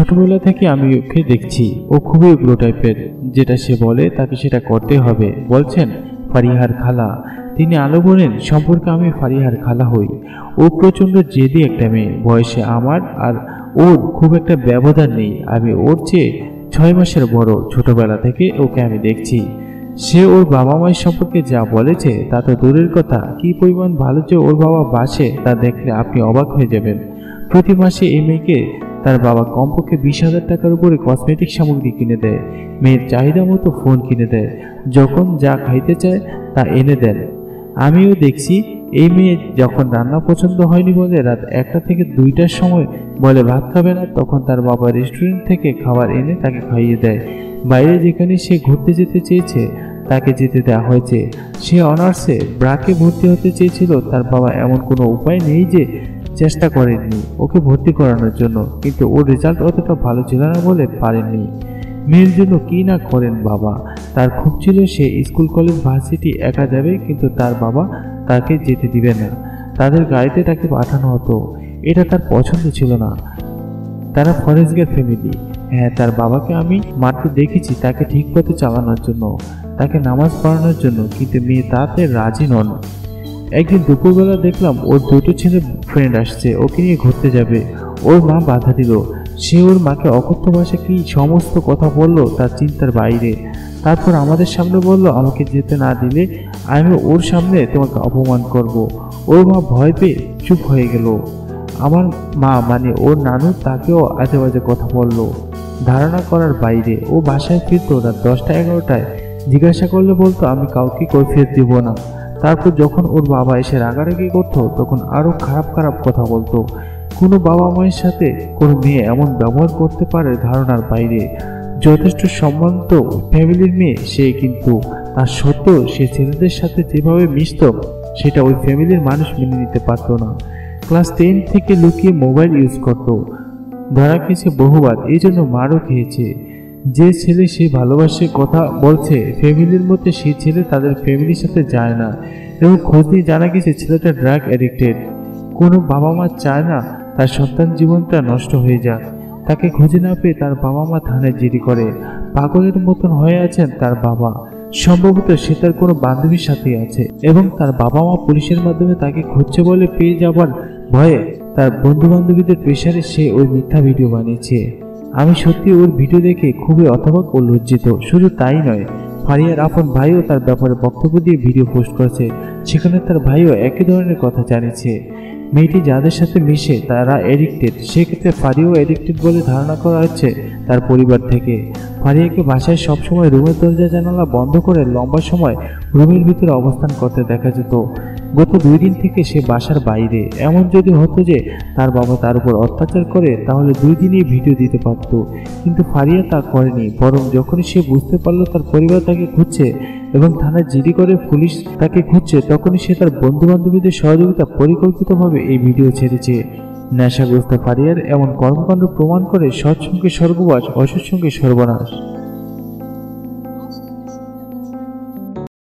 ছোটবেলা থেকে আমি ওকে দেখছি। ও খুবই উগ্র টাইপের যেটা সে বলে, তাকে সেটা করতে হবে। বলছেন, ফারিহার খালা। তিনি আলো বলেন, সম্পর্কে আমি ফারিহার খালা হই। ও প্রচণ্ড জেদি একটা মেয়ে। বয়সে আমার আর ওর খুব একটা ব্যবধান নেই। আমি ওর চেয়ে ছয় মাসের বড়। ছোটবেলা থেকে ওকে আমি দেখছি। সে ওর বাবা মায়ের সম্পর্কে যা বলেছে, তা তো দূরের কথা। কি পরিমাণ ভালো যে ওর বাবা বাসে তা দেখলে আপনি অবাক হয়ে যাবেন। প্রতি মাসে এই মেয়েকে তার বাবা কমপক্ষে বিশ হাজার টাকার উপরে কসমেটিক সামগ্রী কিনে দেয়। মেয়ের চাহিদা মতো ফোন কিনে দেয়। যখন যা খাইতে চায়, তা এনে দেন। আমিও দেখছি, এই মেয়ে যখন রান্না পছন্দ হয়নি বলে রাত একটা থেকে দুইটার সময় বলে ভাত খাবে না, তখন তার বাবা রেস্টুরেন্ট থেকে খাবার এনে তাকে খাইয়ে দেয়। বাইরে যেখানে সে ঘুরতে যেতে চেয়েছে, তাকে যেতে দেওয়া হয়েছে। সে অনার্সে ব্রাকে ভর্তি হতে চেয়েছিল, তার বাবা এমন কোনো উপায় নেই যে চেষ্টা করেননি। ওকে ভর্তি করানোর জন্য। কিন্তু ওর রেজাল্ট অতটা ভালো ছিল না বলে পারেননি। মেয়ের জন্য কি না করেন বাবা? তার খুব ছিল সে স্কুল, কলেজ, ভার্সিটি একা যাবে, কিন্তু তার বাবা তাকে যেতে দিবে না। তাদের গাড়িতে তাকে পাঠানো হতো। এটা তার পছন্দ ছিল না। তারা ফরেস্টগের ফ্যামিলি। হ্যাঁ তার বাবাকে আমি মাত্র দেখেছি তাকে ঠিক পথে চালানোর জন্য, তাকে নামাজ পড়ানোর জন্য, কিন্তু মেয়ে তাতে রাজি নন। একদিন দুপুরবেলা দেখলাম ওর দুটো ছেলে ফ্রেন্ড আসছে, ওকে নিয়ে ঘুরতে যাবে। ওর মা বাধা দিল। সে ওর মাকে অকথ্য ভাষা কি সমস্ত কথা বলল তার চিন্তার বাইরে। তারপর আমাদের সামনে বলল, আমাকে যেতে না দিলে আমি ওর সামনে তোমাকে অপমান করব। ওর মা ভয় পেয়ে চুপ হয়ে গেল। আমার মা মানে ওর নানু, তাকেও আজে বাজে কথা বলল। ধারণা করার বাইরে ও বাসায় ফিরতো রাত দশটা এগারোটায়। জিজ্ঞাসা করলে, বলতো আমি কাউকে কৈফিয়ত দিব না। তারপর যখন ওর বাবা এসে রাগারাগি করতো, তখন আরও খারাপ খারাপ কথা বলতো। কোনো বাবা মায়ের সাথে কোনো মেয়ে এমন ব্যবহার করতে পারে ধারণার বাইরে। যথেষ্ট সম্মানিত ফ্যামিলির মেয়ে সে কিন্তু। তার সত্ত্বেও সে ছেলেদের সাথে যেভাবে মিশত, সেটা ওই ফ্যামিলির মানুষ মেনে নিতে পারতো না। ক্লাস টেন থেকে লুকিয়ে মোবাইল ইউজ করত। ধরা খেয়েছে বহুবার এই জন্য মারও খেয়েছে। যে ছেলে সে ভালোবাসে কথা বলছে, ফ্যামিলির মধ্যে সেই ছেলে তাদের ফ্যামিলির সাথে যায় না। এবং খোঁজ নিয়ে জানা গেছে ছেলেটা ড্রাগ অ্যাডিক্টেড কোনো বাবা মা চায় না তার সন্তান জীবনটা নষ্ট হয়ে যাক। তাকে খুঁজে না পেয়ে তার বাবা মা থানায় জিডি করে। পাগলের মতন হয়ে আছেন তার বাবা। সম্ভবত সে তার কোনো বান্ধবীর সাথে আছে এবং তার বাবা মা পুলিশের মাধ্যমে তাকে খুঁজছে বলে পেয়ে যাবার ভয়ে তার বন্ধু বান্ধবীদের প্রেশারে সে ওই মিথ্যা ভিডিও বানিয়েছে। আমি সত্যি ওর ভিডিও দেখে খুবই অথবাক ও লজ্জিত। শুধু তাই নয়, ফারিয়ার আপন ভাইও তার ব্যাপারে বক্তব্য দিয়ে ভিডিও পোস্ট করেছে। সেখানে তার ভাইও একই ধরনের কথা জানিয়েছে। মেয়েটি যাদের সাথে মিশে তারা এডিক্টেড সেক্ষেত্রে ফারিয়াও এডিক্টেড বলে ধারণা করা হচ্ছে তার পরিবার থেকে। ফারিয়াকে বাসায় সবসময় রুমের দরজা জানালা বন্ধ করে লম্বা সময় রুমের ভিতরে অবস্থান করতে দেখা যেত। গত দুই দিন থেকে সে বাসার বাইরে। এমন যদি হতো যে তার বাবা তার উপর অত্যাচার করে, তাহলে দুই দিনই ভিডিও দিতে পারত। কিন্তু ফারিয়া তা করেনি, বরং যখনই সে বুঝতে পারল তার পরিবার তাকে খুঁজছে এবং থানায় জিডি করে পুলিশ তাকে খুঁজছে, তখনই সে তার বন্ধু বান্ধবীদের সহযোগিতা পরিকল্পিতভাবে এই ভিডিও ছেড়েছে। নেশাগ্রস্ত ফারিয়ার এমন কর্মকাণ্ড প্রমাণ করে সৎসঙ্গে স্বর্গবাস, অসৎসঙ্গে সর্বনাশ।